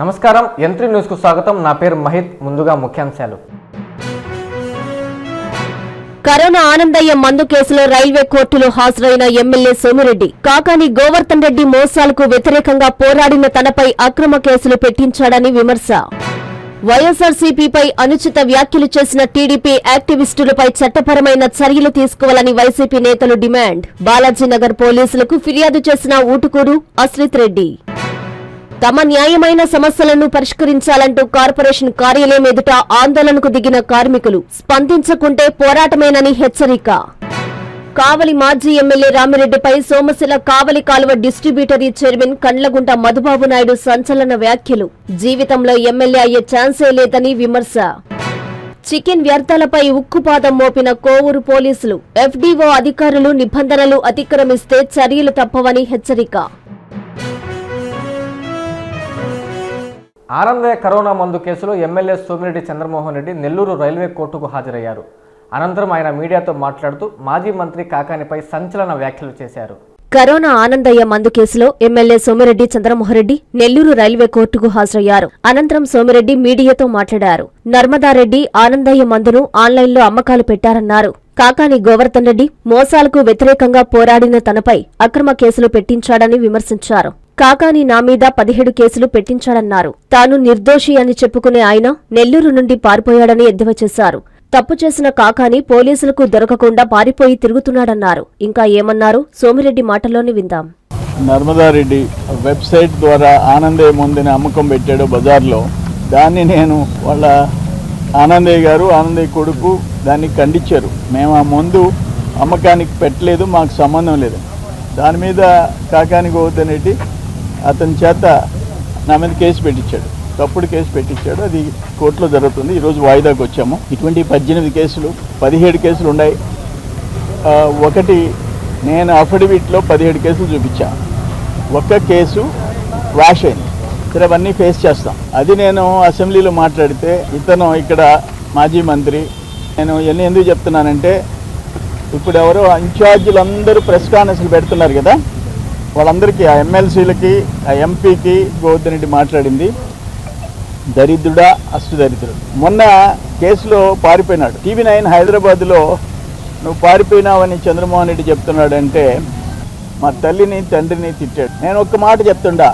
నమస్కారం. ఎంట్రీ న్యూస్కు స్వాగతం. నా పేరు మహిత్. ముందుగా ముఖ్యాంశాలు. కరోనా ఆనందయ్య మందు కేసులో రైల్వే కోర్టులో హాజరైన ఎమ్మెల్యే సోమిరెడ్డి. కాకాని గోవర్ధన్ రెడ్డి మోసాలకు వ్యతిరేకంగా పోరాడిన తనపై అక్రమ కేసులు పెట్టించాడని విమర్శ. వైఎస్ఆర్సీపీపై అనుచిత వ్యాఖ్యలు చేసిన టీడీపీ యాక్టివిస్టులపై చట్టపరమైన చర్యలు తీసుకోవాలని వైసీపీ నేతలు డిమాండ్. బాలాజీనగర్ పోలీసులకు ఫిర్యాదు చేసిన ఊటుకూరు అశ్రిత్ రెడ్డి. తమ న్యాయమైన సమస్యలను పరిష్కరించాలంటూ కార్పొరేషన్ కార్యాలయం ఎదుట ఆందోళనకు దిగిన కార్మికులు స్పందించకుంటే పోరాటమేనని హెచ్చరిక. కావలి మాజీ ఎమ్మెల్యే రామిరెడ్డిపై సోమశిల కావలి కాలువ డిస్ట్రిబ్యూటరీ చైర్మన్ కండ్లగుంట మధుబాబు నాయుడు సంచలన వ్యాఖ్యలు. జీవితంలో ఎమ్మెల్యే అయ్యే ఛాన్సే లేదని విమర్శ. చికెన్ వ్యర్థాలపై ఉక్కుపాదం మోపిన కోవూరు పోలీసులు ఎఫ్డీఓ అధికారులు నిబంధనలు అతిక్రమిస్తే చర్యలు తప్పవని హెచ్చరిక. ఆనందయ్య కరోనా మందు కేసులో ఎమ్మెల్యే సోమిరెడ్డి చంద్రమోహన్ రెడ్డి నెల్లూరు రైల్వే కోర్టుకు హాజరయ్యారు. అనంతరం ఆయన మీడియాతో మాట్లాడుతూ మాజీ మంత్రి కాకానిపై సంచలన వ్యాఖ్యలు చేశారు. కరోనా ఆనందయ్య మందు కేసులో ఎమ్మెల్యే సోమిరెడ్డి చంద్రమోహరెడ్డి నెల్లూరు రైల్వే కోర్టుకు హాజరయ్యారు. అనంతరం సోమిరెడ్డి మీడియాతో మాట్లాడారు. నర్మదారెడ్డి ఆనందయ్య మందును ఆన్లైన్లో అమ్మకాలు పెట్టారన్నారు. కాకాని గోవర్ధన్ రెడ్డి మోసాలకు వ్యతిరేకంగా పోరాడిన తనపై అక్రమ కేసులు పెట్టించాడని విమర్శించారు. కాకాని నా మీద పదిహేడు కేసులు పెట్టించాడన్నారు. తాను నిర్దోషి అని చెప్పుకునే ఆయన నెల్లూరు నుండి పారిపోయాడని ఎద్దేవా చేశారు. తప్పు చేసిన కాకాని పోలీసులకు దొరకకుండా పారిపోయి తిరుగుతున్నాడన్నారు. ఇంకా ఏమన్నారు? సోమిరెడ్డి మాటల్లోని విందాం. నర్మదారెడ్డి వెబ్సైట్ ద్వారా ఆనందయ్య ముందని అమ్మకం పెట్టాడు బజార్లో. దాన్ని నేను వాళ్ళ ఆనందయ్య గారు ఆనందయ్య కొడుకు దాన్ని ఖండించారు. మేము ఆ ముందు అమ్మకానికి పెట్టలేదు మాకు సంబంధం లేదు. దాని మీద కాకానికి పోతేనేటి అతని చేత నా మీద కేసు పెట్టించాడు. తప్పుడు కేసు పెట్టించాడు. అది కోర్టులో జరుగుతుంది. ఈరోజు వాయిదాకు వచ్చాము. ఇటువంటి పద్దెనిమిది కేసులు పదిహేడు కేసులు ఉన్నాయి. ఒకటి నేను అఫిడవిట్లో పదిహేడు కేసులు చూపించా. ఒక్క కేసు వాష్ అయింది. సరే అవన్నీ ఫేస్ చేస్తాం. అది నేను అసెంబ్లీలో మాట్లాడితే ఇతను ఇక్కడ మాజీ మంత్రి. నేను ఇవన్నీ ఎందుకు చెప్తున్నానంటే ఇప్పుడు ఎవరో ఇన్ఛార్జీలు అందరూ ప్రెస్ కాన్ఫరెన్స్లు పెడుతున్నారు కదా. వాళ్ళందరికీ ఆ ఎమ్మెల్సీలకి ఆ ఎంపీకి గోవర్ధన్ రెడ్డి మాట్లాడింది. దరిద్రుడా అష్టు దరిద్రుడు. మొన్న కేసులో పారిపోయినాడు. టీవీ నైన్ హైదరాబాద్లో నువ్వు పారిపోయినావని చంద్రమోహన్ రెడ్డి చెప్తున్నాడంటే మా తల్లిని తండ్రిని తిట్టాడు. నేను ఒక్క మాట చెప్తుండా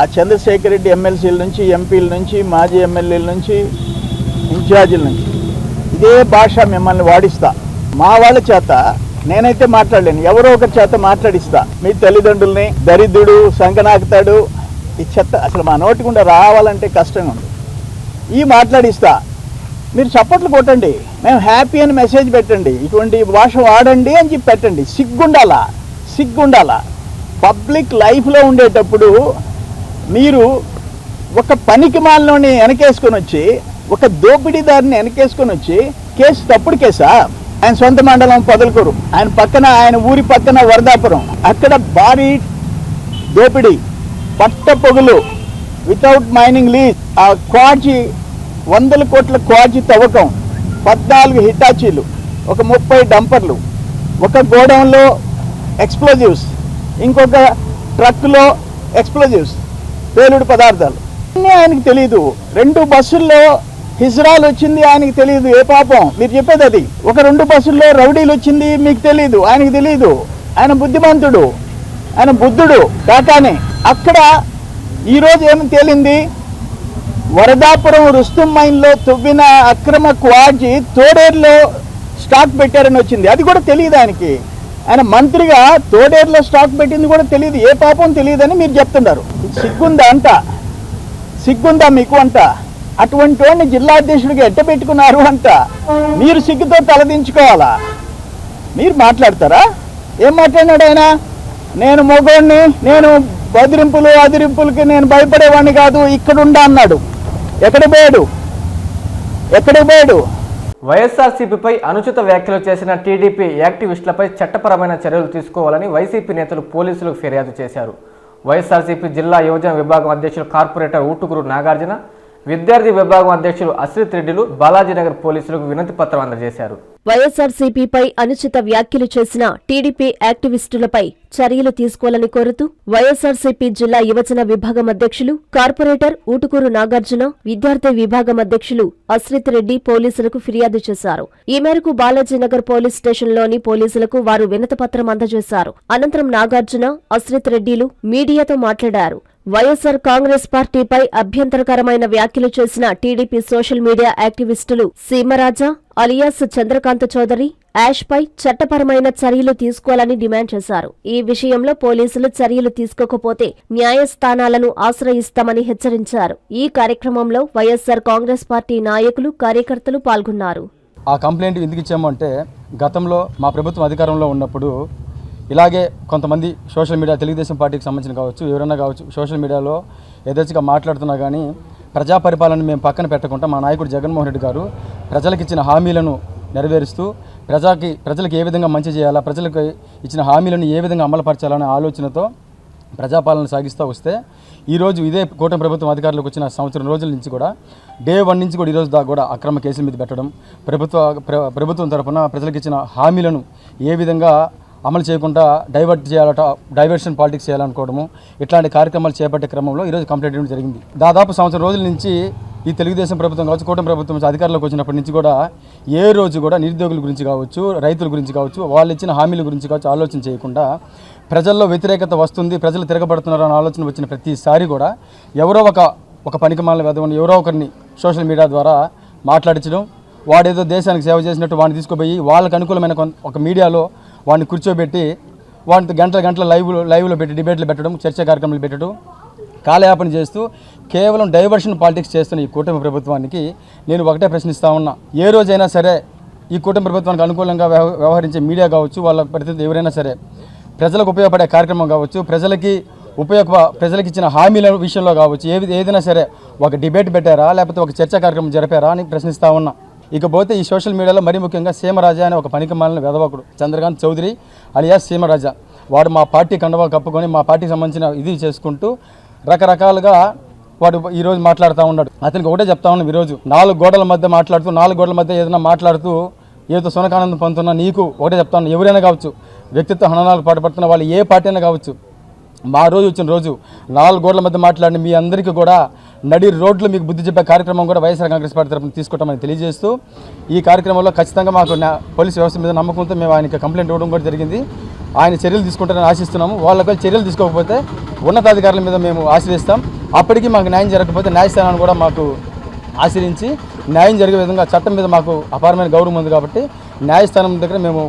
ఆ చంద్రశేఖర్ రెడ్డి ఎమ్మెల్సీల నుంచి ఎంపీల నుంచి మాజీ ఎమ్మెల్యేల నుంచి ఇన్ఛార్జీల నుంచి. ఇదే భాష మిమ్మల్ని వాడిస్తా. మా వాళ్ళ చేత నేనైతే మాట్లాడలేను. ఎవరో ఒకరి చేత మాట్లాడిస్తా. మీ తల్లిదండ్రుల్ని దరిద్రుడు సంకనాకుతాడు. ఈ చెత్త అసలు మా నోటి గుండా రావాలంటే కష్టంగా ఉంది. ఈ మాట్లాడిస్తా. మీరు చప్పట్లు కొట్టండి. మేము హ్యాపీ అని మెసేజ్ పెట్టండి. ఇటువంటి భాష వాడండి అని చెప్పి పెట్టండి. సిగ్గుండాలా? సిగ్గుండాలా? పబ్లిక్ లైఫ్లో ఉండేటప్పుడు మీరు ఒక పనికి మాలని వెనకేసుకొని వచ్చి ఒక దోపిడీదారిని వెనకేసుకొని వచ్చి కేసు తప్పుడు కేసా? ఆయన సొంత మండలం పొదలకూరు. ఆయన పక్కన ఆయన ఊరి పక్కన వరదాపురం. అక్కడ భారీ దోపిడీ పట్ట పొగులు వితౌట్ మైనింగ్ లీజ్ ఆ క్వాజీ వందల కోట్ల క్వాజీ తవ్వకం పద్నాలుగు హిటాచీలు ఒక ముప్పై డంపర్లు ఒక గోడౌన్లో ఎక్స్ప్లోజివ్స్ ఇంకొక ట్రక్లో ఎక్స్ప్లోజివ్స్ పేలుడు పదార్థాలు. అన్నీ ఆయనకి తెలియదు రెండు బస్సుల్లో హిజ్రాల్ వచ్చింది ఆయనకి తెలియదు ఏ పాపం? మీరు చెప్పేది అది. ఒక రెండు బస్సుల్లో రౌడీలు వచ్చింది మీకు తెలియదు ఆయనకి తెలియదు ఆయన బుద్ధిమంతుడు. ఆయన బుద్ధుడు. కాకానే అక్కడ ఈరోజు ఏమి తేలింది? వరదాపురం రుస్తుం మైన్లో తవ్విన అక్రమ క్వాజీ తోడేరులో స్టాక్ పెట్టారని వచ్చింది. అది కూడా తెలియదు ఆయనకి. ఆయన మంత్రిగా తోడేరులో స్టాక్ పెట్టింది కూడా తెలియదు ఏ పాపం తెలియదని మీరు చెప్తున్నారు. సిగ్గుందా అంట? సిగ్గుందా మీకు అంట? అటువంటి వాడిని జిల్లా అధ్యక్షుడిగా ఎట్ట పెట్టుకున్నారు అంట? మీరు సిగ్గుతో తలదించుకోవాలా మీరు మాట్లాడతారా? ఏం మాట్లాడినాడు ఆయన? నేను మొగోడిని నేను బదిరింపులు అదిరింపులకి నేను భయపడేవాడిని కాదు ఇక్కడుండా అన్నాడు. ఎక్కడ పోయాడు? ఎక్కడ పోయాడు? వైఎస్ఆర్సీపీపై అనుచిత వ్యాఖ్యలు చేసిన టీడీపీ యాక్టివిస్టులపై చట్టపరమైన చర్యలు తీసుకోవాలని వైసీపీ నేతలు పోలీసులకు ఫిర్యాదు చేశారు. వైఎస్ఆర్సీపీ జిల్లా యువజన విభాగం అధ్యక్షులు కార్పొరేటర్ ఊటుగురు నాగార్జున విద్యార్థి విభాగం అధ్యక్షులు అశ్రిత్ రెడ్డిలు బాలాజీనగర్ పోలీసులకు వినతి పత్రం అందజేశారు. వైఎస్ఆర్సీపీపై అనుచిత వ్యాఖ్యలు చేసిన టీడీపీ యాక్టివిస్టులపై చర్యలు తీసుకోవాలని కోరుతూ వైఎస్ఆర్సీపీ జిల్లా యువజన విభాగం అధ్యక్షులు కార్పొరేటర్ ఊటుకూరు నాగార్జున విద్యార్థి విభాగం అధ్యక్షులు అశ్రిత్ రెడ్డి పోలీసులకు ఫిర్యాదు చేశారు. ఈ మేరకు బాలాజీనగర్ పోలీస్ స్టేషన్లోని పోలీసులకు వారు వినతపత్రం అందజేశారు. అనంతరం నాగార్జున అశ్రిత్ రెడ్డిలు మీడియాతో మాట్లాడారు. వైఎస్సార్ కాంగ్రెస్ పార్టీపై అభ్యంతరకరమైన వ్యాఖ్యలు చేసిన టీడీపీ సోషల్ మీడియా యాక్టివిస్టులు సీమరాజా అలియాస్ చంద్రకాంత్ చౌదరి యాష్ పై చట్టపరమైన చర్యలు తీసుకోవాలని డిమాండ్ చేశారు. ఈ విషయంలో పోలీసులు చర్యలు తీసుకోకపోతే న్యాయస్థానాలను ఆశ్రయిస్తామని హెచ్చరించారు. ఈ కార్యక్రమంలో వైఎస్సార్ కాంగ్రెస్ పార్టీ నాయకులు కార్యకర్తలు పాల్గొన్నారు. ఆ కంప్లైంట్ ఎందుకు ఇచ్చామంటే గతంలో మా ప్రభుత్వం అధికారంలో ఉన్నప్పుడు ఇలాగే కొంతమంది సోషల్ మీడియా తెలుగుదేశం పార్టీకి సంబంధించిన కావచ్చు ఎవరైనా కావచ్చు సోషల్ మీడియాలో యథేచ్ఛగా మాట్లాడుతున్నా కానీ ప్రజా పరిపాలన మేము పక్కన పెట్టకుండా మా నాయకుడు జగన్మోహన్ రెడ్డి గారు ప్రజలకు ఇచ్చిన హామీలను నెరవేరుస్తూ ప్రజాకి ప్రజలకు ఏ విధంగా మంచి చేయాలా ప్రజలకు ఇచ్చిన హామీలను ఏ విధంగా అమలుపరచాలనే ఆలోచనతో ప్రజాపాలన సాగిస్తూ వస్తే ఈరోజు ఇదే కూటమి ప్రభుత్వం అధికారులకు వచ్చిన సంవత్సరం రోజుల నుంచి కూడా డే వన్ నుంచి కూడా ఈరోజు దాకా కూడా అక్రమ కేసుల మీద పెట్టడం ప్రభుత్వ ప్రభుత్వం తరఫున ప్రజలకు ఇచ్చిన హామీలను ఏ విధంగా అమలు చేయకుండా డైవర్ట్ చేయాలట డైవర్షన్ పాలిటిక్స్ చేయాలనుకోవడము ఇట్లాంటి కార్యక్రమాలు చేపట్టే క్రమంలో ఈరోజు కంప్లైంట్ ఇవ్వడం జరిగింది. దాదాపు సంవత్సరం రోజుల నుంచి ఈ తెలుగుదేశం ప్రభుత్వం కావచ్చు కూటమి ప్రభుత్వం అధికారంలోకి వచ్చినప్పటి నుంచి కూడా ఏ రోజు కూడా నిరుద్యోగుల గురించి కావచ్చు రైతుల గురించి కావచ్చు వాళ్ళు ఇచ్చిన హామీల గురించి కావచ్చు ఆలోచన చేయకుండా ప్రజల్లో వ్యతిరేకత వస్తుంది ప్రజలు తిరగబడుతున్నారు అనే ఆలోచన వచ్చిన ప్రతిసారి కూడా ఎవరో ఒక ఒక పనికిమాల వెదవని ఎవరో ఒకరిని సోషల్ మీడియా ద్వారా మాట్లాడించడం వాడేదో దేశానికి సేవ చేసినట్టు వాడిని తీసుకుపోయి వాళ్ళకి అనుకూలమైన ఒక మీడియాలో వాడిని కూర్చోబెట్టి వాడిని గంటల గంటల లైవ్ లైవ్లో పెట్టి డిబేట్లు పెట్టడం చర్చా కార్యక్రమాలు పెట్టడం కాలయాపన చేస్తూ కేవలం డైవర్షన్ పాలిటిక్స్ చేస్తున్న ఈ కూటమి ప్రభుత్వానికి నేను ఒకటే ప్రశ్నిస్తా ఉన్నా. ఏ రోజైనా సరే ఈ కూటమి ప్రభుత్వానికి అనుకూలంగా వ్యవ- వ్యవహరించే మీడియా కావచ్చు వాళ్ళ ప్రతినిధి ఎవరైనా సరే ప్రజలకు ఉపయోగపడే కార్యక్రమం కావచ్చు ప్రజలకి ఉపయోగ ప్రజలకు ఇచ్చిన హామీల విషయంలో కావచ్చు ఏది ఏదైనా సరే ఒక డిబేట్ పెట్టారా లేకపోతే ఒక చర్చా కార్యక్రమం జరిపారా అని ప్రశ్నిస్తా ఉన్నా. ఇకపోతే ఈ సోషల్ మీడియాలో మరీ ముఖ్యంగా సీమరాజా అనే ఒక పనికి మాలిన వెదవకుడు చంద్రకాంత్ చౌదరి అలియాస్ సీమరాజా. వాడు మా పార్టీ కండవా కప్పుకొని మా పార్టీకి సంబంధించిన ఇది చేసుకుంటూ రకరకాలుగా వాడు ఈరోజు మాట్లాడుతూ ఉన్నాడు. అతనికి ఒకటే చెప్తా ఉన్నాం ఈరోజు నాలుగు గోడల మధ్య మాట్లాడుతూ నాలుగు గోడల మధ్య ఏదైనా మాట్లాడుతూ ఏదో సునకానందం పొందుతున్నా నీకు ఒకటే చెప్తాను ఎవరైనా కావచ్చు వ్యక్తిత్వ హననాలకు పాటుపడుతున్న వాళ్ళు ఏ పార్టీ అయినా కావచ్చు మా రోజు వచ్చిన రోజు నాలుగు గోడల మధ్య మాట్లాడిన మీ అందరికీ కూడా నడి రోడ్లు మీకు బుద్ధి చెప్పే కార్యక్రమం కూడా వైఎస్ఆర్ కాంగ్రెస్ పార్టీ తరఫున తీసుకుంటామని తెలియజేస్తూ ఈ కార్యక్రమంలో ఖచ్చితంగా మాకు పోలీస్ వ్యవస్థ మీద నమ్మకంతో మేము ఆయనకి కంప్లైంట్ ఇవ్వడం కూడా జరిగింది. ఆయన చర్యలు తీసుకుంటారని ఆశిస్తున్నాము. వాళ్ళకి చర్యలు తీసుకోకపోతే ఉన్నతాధికారుల మీద మేము ఆశ్రయిస్తాం. అప్పటికి మాకు న్యాయం జరగకపోతే న్యాయస్థానాన్ని కూడా మాకు ఆశ్రయించి న్యాయం జరిగే విధంగా చట్టం మీద మాకు అపారమైన గౌరవం ఉంది కాబట్టి న్యాయస్థానం దగ్గర మేము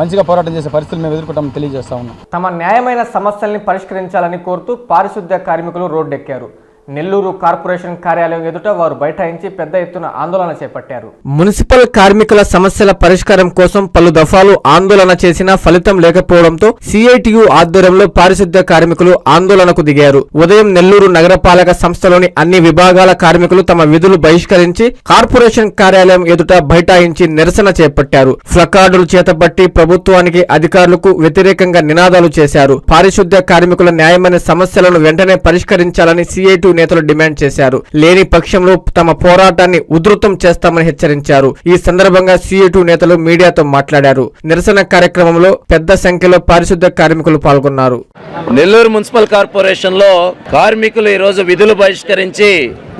మంచిగా పోరాటం చేసే పరిస్థితులు మేము ఎదుర్కొంటామని తెలియజేస్తా ఉన్నాం. తమ న్యాయమైన సమస్యల్ని పరిష్కరించాలని కోరుతూ పారిశుద్ధ్య కార్మికులు రోడ్డెక్కారు. నెల్లూరు కార్పొరేషన్ కార్యాలయం ఎదుట వారు బైఠాయించి పెద్ద ఎత్తున ఆందోళన చేపట్టారు. మున్సిపల్ కార్మికుల సమస్యల పరిష్కారం కోసం పలు దఫాలు ఆందోళన చేసినా ఫలితం లేకపోవడంతో సిఐటియు ఆధ్వర్యంలో పారిశుద్ధ్య కార్మికులు ఆందోళనకు దిగారు. ఉదయం నెల్లూరు నగరపాలక సంస్థలోని అన్ని విభాగాల కార్మికులు తమ విధులు బహిష్కరించి కార్పొరేషన్ కార్యాలయం ఎదుట బైఠాయించి నిరసన చేపట్టారు. ఫ్లకార్డులు చేతపట్టి ప్రభుత్వానికి అధికారులకు వ్యతిరేకంగా నినాదాలు చేశారు. పారిశుద్ధ్య కార్మికుల న్యాయమైన సమస్యలను వెంటనే పరిష్కరించాలని సిఐటి నేతలు డిమాండ్ చేశారు. లేని పక్షంలో తమ పోరాటాన్ని ఉధృతం చేస్తామని హెచ్చరించారు. ఈ సందర్భంగా సిఐటి నేతలు మీడియాతో మాట్లాడారు. నిరసన కార్యక్రమంలో పెద్ద సంఖ్యలో పారిశుద్ధ కార్మికులు పాల్గొన్నారు. నెల్లూరు మున్సిపల్ కార్పొరేషన్లో కార్మికులు ఈరోజు విధులు బహిష్కరించి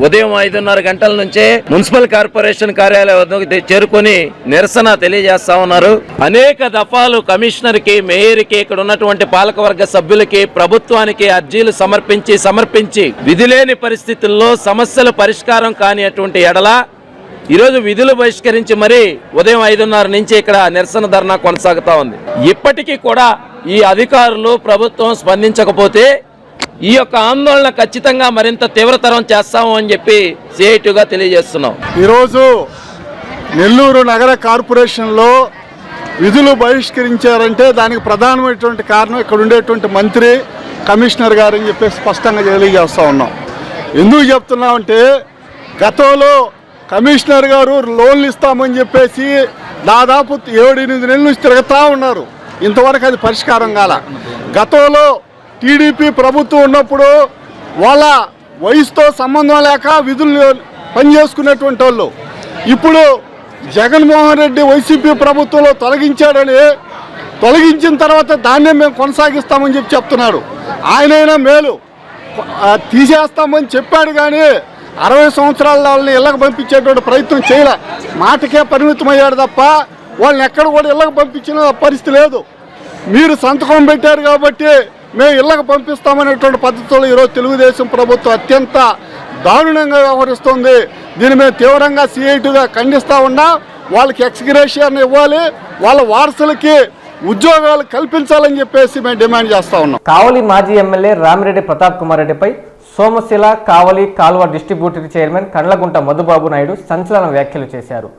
ఉదయం ఐదున్నర గంటల నుంచే మున్సిపల్ కార్పొరేషన్ కార్యాలయం వద్దకు చేరుకొని నిరసన తెలియజేస్తా ఉన్నారు. అనేక దఫాలు కమిషనర్కి మేయర్కి ఇక్కడ ఉన్నటువంటి పాలకవర్గ సభ్యులకి ప్రభుత్వానికి అర్జీలు సమర్పించి సమర్పించి విధిలేని పరిస్థితుల్లో సమస్యల పరిష్కారం కానిటువంటి ఎడల ఈరోజు విధులు బహిష్కరించి మరీ ఉదయం ఐదున్నర నుంచి ఇక్కడ నిరసన ధర్నా కొనసాగుతా ఉంది. ఇప్పటికీ కూడా ఈ అధికారులు ప్రభుత్వం స్పందించకపోతే ఈ యొక్క ఆందోళన ఖచ్చితంగా మరింత తీవ్రతరం చేస్తాము అని చెప్పి సిఐటిగా తెలియజేస్తున్నాం. ఈరోజు నెల్లూరు నగర కార్పొరేషన్లో విధులు బహిష్కరించారంటే దానికి ప్రధానమైనటువంటి కారణం ఇక్కడ ఉండేటువంటి మంత్రి కమిషనర్ గారు అని చెప్పి స్పష్టంగా తెలియజేస్తూ ఉన్నాం. ఎందుకు చెప్తున్నామంటే గతంలో కమిషనర్ గారు లోన్లు ఇస్తామని చెప్పేసి దాదాపు ఏడు ఎనిమిది నెలల నుంచి తిరుగుతూ ఉన్నారు. ఇంతవరకు అది పరిష్కారం కాల. గతంలో టీడీపీ ప్రభుత్వం ఉన్నప్పుడు వాళ్ళ వయసుతో సంబంధం లేక విధులు పనిచేసుకునేటువంటి వాళ్ళు. ఇప్పుడు జగన్మోహన్ రెడ్డి వైసీపీ ప్రభుత్వంలో తొలగించాడని తొలగించిన తర్వాత దాన్నే మేము కొనసాగిస్తామని చెప్పి చెప్తున్నాడు ఆయనైనా మేలు. తీసేస్తామని చెప్పాడు కానీ అరవై సంవత్సరాల వాళ్ళని ఇళ్ళకి పంపించేటువంటి ప్రయత్నం చేయలే. మాటకే పరిమితమయ్యాడు తప్ప వాళ్ళని ఎక్కడ కూడా ఇళ్ళకి పంపించిన పరిస్థితి లేదు. మీరు సంతకం పెట్టారు కాబట్టి మేము ఇళ్ళకు పంపిస్తామనేటువంటి పద్ధతిలో ఈరోజు తెలుగుదేశం ప్రభుత్వం అత్యంత దారుణంగా వ్యవహరిస్తుంది. దీన్ని మేము తీవ్రంగా సిఐటిగా ఖండిస్తూ ఉన్నా వాళ్ళకి ఎక్స్గ్రేషియన్ ఇవ్వాలి వాళ్ళ వారసులకి ఉద్యోగాలు కల్పించాలని చెప్పేసి మేము డిమాండ్ చేస్తా ఉన్నాం. కావలి మాజీ ఎమ్మెల్యే రామిరెడ్డి ప్రతాప్ కుమార్ రెడ్డిపై సోమశిల కావలి కాల్వ డిస్ట్రిబ్యూటరీ చైర్మన్ కండ్లగుంట మధుబాబు నాయుడు సంచలన వ్యాఖ్యలు చేశారు.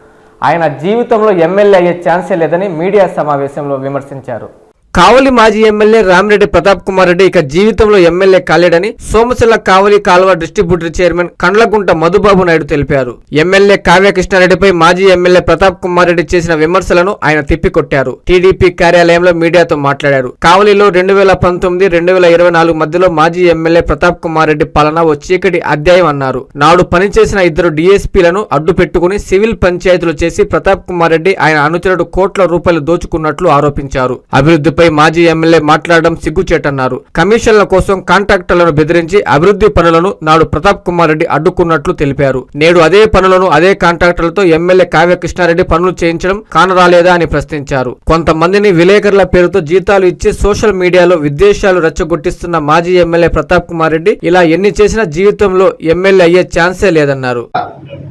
ఆయన జీవితంలో ఎమ్మెల్యే అయ్యే ఛాన్సే లేదని మీడియా సమావేశంలో విమర్శించారు. కావలి మాజీ ఎమ్మెల్యే రామిరెడ్డి ప్రతాప్ కుమార్ రెడ్డి ఇక జీవితంలో ఎమ్మెల్యే కాలేడని సోమశిల కావలి కాలువ డిస్ట్రిబ్యూటరీ చైర్మన్ కండ్లగుంట మధుబాబు నాయుడు తెలిపారు. ఎమ్మెల్యే కావ్యకృష్ణారెడ్డిపై మాజీ ఎమ్మెల్యే ప్రతాప్ కుమార్ రెడ్డి చేసిన విమర్శలను ఆయన తిప్పికొట్టారు. టీడీపీ కార్యాలయంలో మీడియాతో మాట్లాడారు. కావలిలో రెండు వేల పంతొమ్మిది రెండు వేల ఇరవై నాలుగు మధ్యలో మాజీ ఎమ్మెల్యే ప్రతాప్ కుమార్ రెడ్డి పాలన ఓ చీకటి అధ్యాయం అన్నారు. నాడు పనిచేసిన ఇద్దరు డీఎస్పీలను అడ్డు పెట్టుకుని సివిల్ పంచాయతీలు చేసి ప్రతాప్ కుమార్ రెడ్డి ఆయన అనుచరుడు కోట్ల రూపాయలు దోచుకున్నట్లు ఆరోపించారు. అభివృద్ధిపై మాజీ ఎమ్మెల్యే మాట్లాడడం సిగ్గుచేటన్నారు. కమిషన్ల కోసం కాంట్రాక్టర్లను బెదిరించి అభివృద్ధి పనులను నాడు ప్రతాప్ కుమార్ రెడ్డి అడ్డుకున్నట్లు తెలిపారు. నేడు అదే పనులను అదే కాంట్రాక్టర్లతో ఎమ్మెల్యే కావ్య కృష్ణారెడ్డి పనులు చేయించడం కానరాలేదా అని ప్రశ్నించారు. కొంతమందిని విలేకరుల పేరుతో జీతాలు ఇచ్చి సోషల్ మీడియాలో విద్వేషాలు రెచ్చగొట్టిస్తున్న మాజీ ఎమ్మెల్యే ప్రతాప్ కుమార్ రెడ్డి ఇలా ఎన్ని చేసినా జీవితంలో ఎమ్మెల్యే అయ్యే ఛాన్సే లేదన్నారు.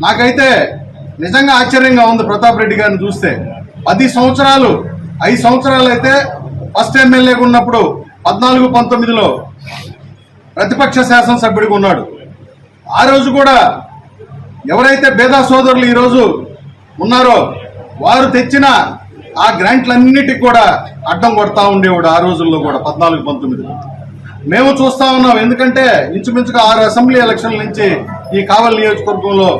నాకైతే నిజంగా ఆశ్చర్యంగా ఉంది ప్రతాప్ రెడ్డి గారిని చూస్తే. పది సంవత్సరాలు ఐదు సంవత్సరాలు అయితే ఫస్ట్ ఎమ్మెల్యేగా ఉన్నప్పుడు పద్నాలుగు పంతొమ్మిదిలో ప్రతిపక్ష శాసనసభ్యుడిగా ఉన్నాడు. ఆ రోజు కూడా ఎవరైతే భేదా సోదరులు ఈరోజు ఉన్నారో వారు తెచ్చిన ఆ గ్రాంట్లన్నిటికి కూడా అడ్డం కొడతా ఉండేవాడు ఆ రోజుల్లో కూడా పద్నాలుగు పంతొమ్మిదిలో. మేము చూస్తా ఉన్నాం. ఎందుకంటే ఇంచుమించుగా ఆరు అసెంబ్లీ ఎలక్షన్ల నుంచి ఈ కావలి నియోజకవర్గంలో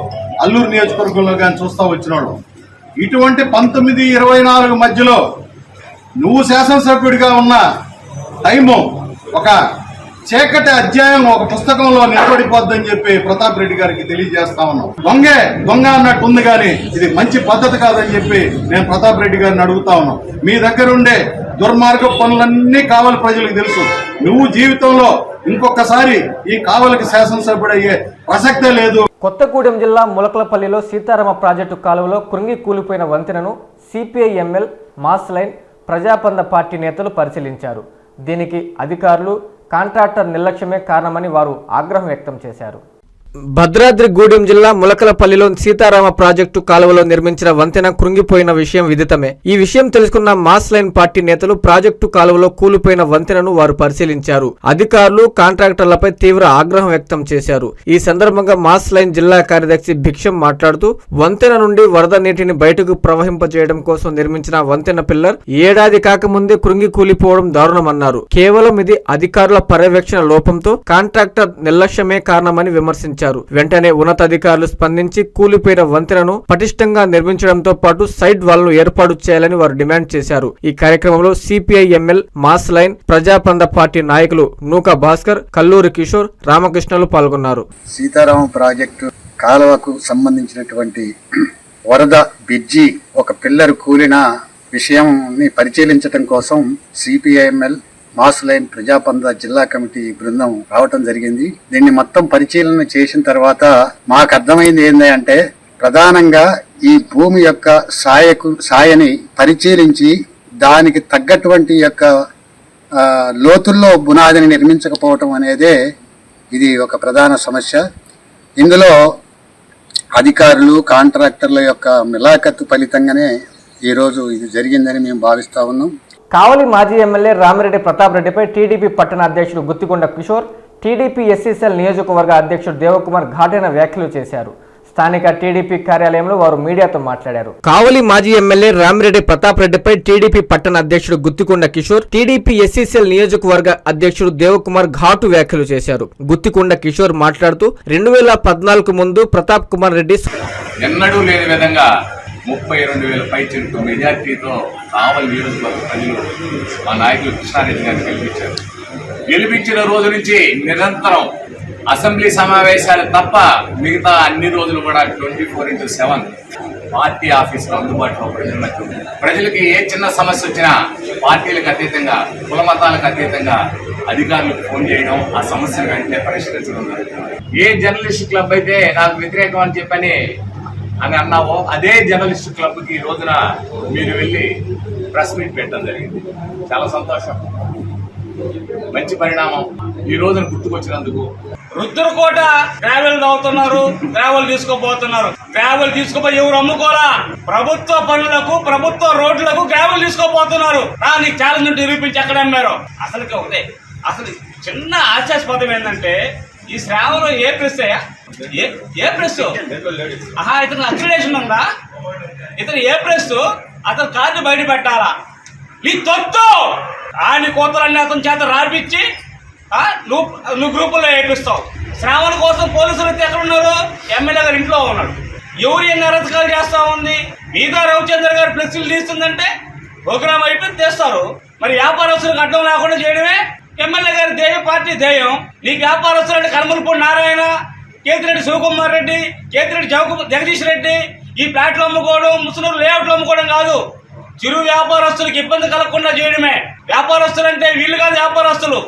అల్లూరు నియోజకవర్గంలో కానీ చూస్తూ వచ్చినాడు ఇటువంటి పంతొమ్మిది ఇరవై నాలుగు మధ్యలో నువ్వు శాసనసభ్యుడిగా ఉన్న టైము ఒక చీకటి అధ్యాయం ఒక పుస్తకంలో నిలబడిపోద్దని చెప్పి ప్రతాప్ రెడ్డి గారికి తెలియజేస్తా ఉన్నాం. దొంగే దొంగ అన్నట్టు ఉంది కానీ ఇది మంచి పద్ధతి కాదని చెప్పి నేను ప్రతాప్ రెడ్డి గారిని అడుగుతా ఉన్నాం. మీ దగ్గర ఉండే దుర్మార్గ పనులన్నీ కావాలి ప్రజలకు తెలుసు. నువ్వు జీవితంలో ఇంకొకసారి ఈ కావలికి శాసనసభ్యుడు అయ్యే ప్రసక్తే లేదు. కొత్తగూడెం జిల్లా ములకలపల్లిలో సీతారామ ప్రాజెక్టు కాలువలో కృంగి కూలిపోయిన వంతెనను CPI ML mass line Prajapantha party నేతలు పరిశీలించారు. దీనికి అధికారులు కాంట్రాక్టర్ నిర్లక్ష్యమే కారణమని వారు ఆగ్రహం వ్యక్తం చేశారు. భద్రాద్రి గూడెం జిల్లా ములకలపల్లిలో సీతారామ ప్రాజెక్టు కాలువలో నిర్మించిన వంతెన కృంగిపోయిన విషయం విదితమే. ఈ విషయం తెలుసుకున్న మాస్ లైన్ పార్టీ నేతలు ప్రాజెక్టు కాలువలో కూలిపోయిన వంతెనను వారు పరిశీలించారు. అధికారులు కాంట్రాక్టర్లపై తీవ్ర ఆగ్రహం వ్యక్తం చేశారు. ఈ సందర్భంగా మాస్ లైన్ జిల్లా కార్యదర్శి భిక్షం మాట్లాడుతూ వంతెన నుండి వరద నీటిని బయటకు ప్రవహింపజేయడం కోసం నిర్మించిన వంతెన పిల్లర్ ఏడాది కాకముందే కృంగి కూలిపోవడం దారుణమన్నారు. కేవలం ఇది అధికారుల పర్యవేక్షణ లోపంతో కాంట్రాక్టర్ నిర్లక్ష్యమే కారణమని విమర్శించారు. వెంటనే ఉన్నతాధికారులు స్పందించి కూలిపోయిన వంతెనను పటిష్టంగా నిర్మించడంతో పాటు సైడ్ వాల్ను ఏర్పాటు చేయాలని వారు డిమాండ్ చేశారు. ఈ కార్యక్రమంలో CPI ML mass line Prajapantha party నాయకులు నూక భాస్కర్ కల్లూరి కిషోర్ రామకృష్ణలు పాల్గొన్నారు. సీతారామ ప్రాజెక్టు కాలువకు సంబంధించినటువంటి వరద బ్రిడ్జి ఒక పిల్లర్ కూలిన విషయంని పరిశీలించడం కోసం సిపిఐఎంఎల్ మాస్ లైన్ ప్రజాపంద జిల్లా కమిటీ బృందం రావటం జరిగింది. దీన్ని మొత్తం పరిశీలన చేసిన తర్వాత మాకు అర్థమైంది ఏంటంటే ప్రధానంగా ఈ భూమి యొక్క సాయకు సాయని పరిశీలించి దానికి తగ్గటువంటి యొక్క లోతుల్లో బునాదిని నిర్మించకపోవటం అనేదే ఇది ఒక ప్రధాన సమస్య. ఇందులో అధికారులు కాంట్రాక్టర్ల యొక్క మిలాఖత్తు ఫలితంగానే ఈరోజు ఇది జరిగిందని మేము భావిస్తా ఉన్నాం. కావలి మాజీ ఎమ్మెల్యే రామిరెడ్డి ప్రతాప్ రెడ్డిపై టీడీపీ పట్టణ అధ్యక్షుడు గుత్తికొండ కిషోర్ టీడీపీ ఎస్సీసీఎల్ నియోజకవర్గ అధ్యక్షుడు దేవకుమార్ ఘాటైన వ్యాఖ్యలు చేశారు. స్థానిక టీడీపీ కార్యాలయంలో వారు మీడియాతో మాట్లాడారు. కావలి మాజీ ఎమ్మెల్యే రామిరెడ్డి ప్రతాప్ రెడ్డిపై టీడీపీ పట్టణ అధ్యక్షుడు గుత్తికొండ కిషోర్ టీడీపీ ఎస్సీసీఎల్ నియోజకవర్గ అధ్యక్షుడు దేవకుమార్ ఘాటు వ్యాఖ్యలు చేశారు. గుత్తికొండ కిషోర్ మాట్లాడుతూ రెండు వేల పద్నాలుగు ముందు ప్రతాప్ కుమార్ రెడ్డి ఎన్నడూ లేని విధంగా ముప్పై రెండు వేల పైచిలకు మెజార్టీతో కావలి నియోజకవర్గ ప్రజలు మా నాయకులు కృష్ణారెడ్డి గారిని గెలిపించారు. గెలిపించిన రోజు నుంచి నిరంతరం అసెంబ్లీ సమావేశాలు తప్ప మిగతా అన్ని రోజులు కూడా twenty four into seven party ఆఫీసులో అందుబాటులో ప్రజల మధ్య ప్రజలకి ఏ చిన్న సమస్య వచ్చినా పార్టీలకు అతీతంగా కుల మతాలకు అతీతంగా అధికారులకు ఫోన్ చేయడం ఆ సమస్యను వెంటనే పరిష్కరించడం ఏ జర్నలిస్ట్ క్లబ్ అయితే నాకు వ్యతిరేకం అని చెప్పని అని అన్నావో అదే జర్నలిస్ట్ క్లబ్కి ఈ రోజున మీరు వెళ్ళి ప్రెస్ మీట్ పెట్టడం జరిగింది. చాలా సంతోషం. మంచి పరిణామం ఈ రోజున గుర్తుకొచ్చినందుకు. రుద్రకోట ట్రావెల్ అవుతున్నారు ట్రావెల్ తీసుకోబోతున్నారు ట్రావెల్ తీసుకోపోయి ఎవరు అమ్ముకోరా? ప్రభుత్వ పనులకు ప్రభుత్వ రోడ్లకు గ్రావెల్ తీసుకోబోతున్నారు నీకు ఛాలెంజ్ నిరూపించి ఎక్కడ అమ్మారు? అసలుకి ఒకటే అసలు చిన్న ఆశాస్పదం ఏంటంటే ఈ శ్రావణం ఏ ప్రెస్ ఏ ఏ ప్రెస్? ఆహా ఇతను అక్రిడేషన్ ఉందా? ఇతను ఏ ప్రెస్? అతను కార్డు బయట పెట్టాలా? ఈ తొత్తు ఆయన కోతలన్నీ అతని చేత రాపిచ్చి నువ్వు నువ్వు గ్రూపుల్లో వేపిస్తావు శ్రావణ కోసం పోలీసులు అయితే ఎక్కడ ఉన్నారు? ఎమ్మెల్యే గారు ఇంట్లో ఉన్నాడు ఎవరు ఎన్ని అరచకాలు చేస్తా ఉంది? మిగతా రవిచంద్ర గారు ఫ్లెక్సీలు తీస్తుందంటే ప్రోగ్రామ్ అయిపోయి తీస్తారు. మరి వ్యాపారస్తులకు అడ్డం లేకుండా చేయడమే? ఎమ్మెల్యే గారి ధ్యేయం పార్టీ ధ్యేయం. నీకు వ్యాపారస్తులు అంటే కనుమలపూడి నారాయణ కేతిరెడ్డి శివకుమార్ రెడ్డి కేతిరెడ్డి జగ జగదీష్ రెడ్డి. ఈ ఫ్లాట్లు అమ్ముకోవడం ముసలూరు లేఅవుట్లు అమ్ముకోవడం కాదు. చిరు వ్యాపారస్తులకు ఇబ్బంది కలగకుండా చేయడమే. వ్యాపారస్తులు అంటే వీళ్ళు కాదు వ్యాపారస్తులు.